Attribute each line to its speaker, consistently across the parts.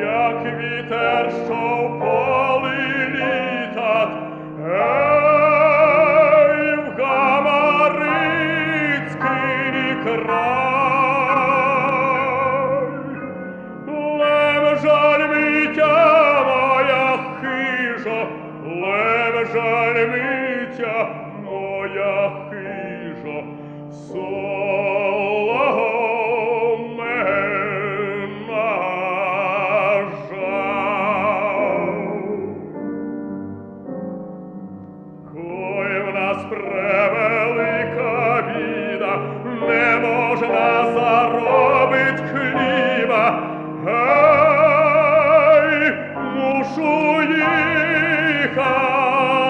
Speaker 1: як вітер, що в полі літать. Ей, в Гамарицький край. Лев жаль митя моя хижа, лев жаль митя моя хижа, соломена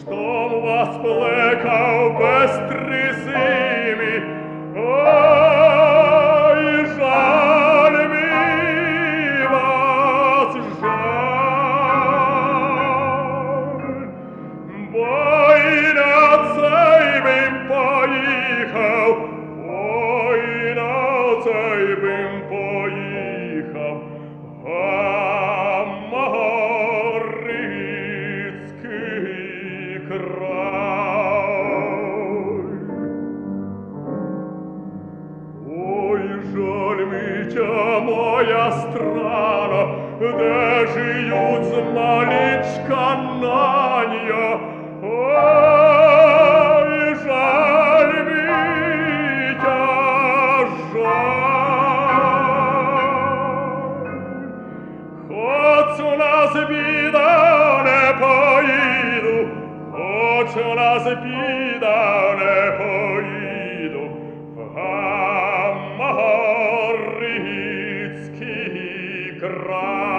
Speaker 1: що вас плекав без тризимі. Ой, жаль мій вас, жаль. Бо і на цей бим поїхав, і на цей бим поїхав, жаль, Митя, моя страна, де жиють малічка Нанья. Ой, жаль, Митя, жаль. Хоч у нас біда не поїду, хоч у нас біда Гамарицький край.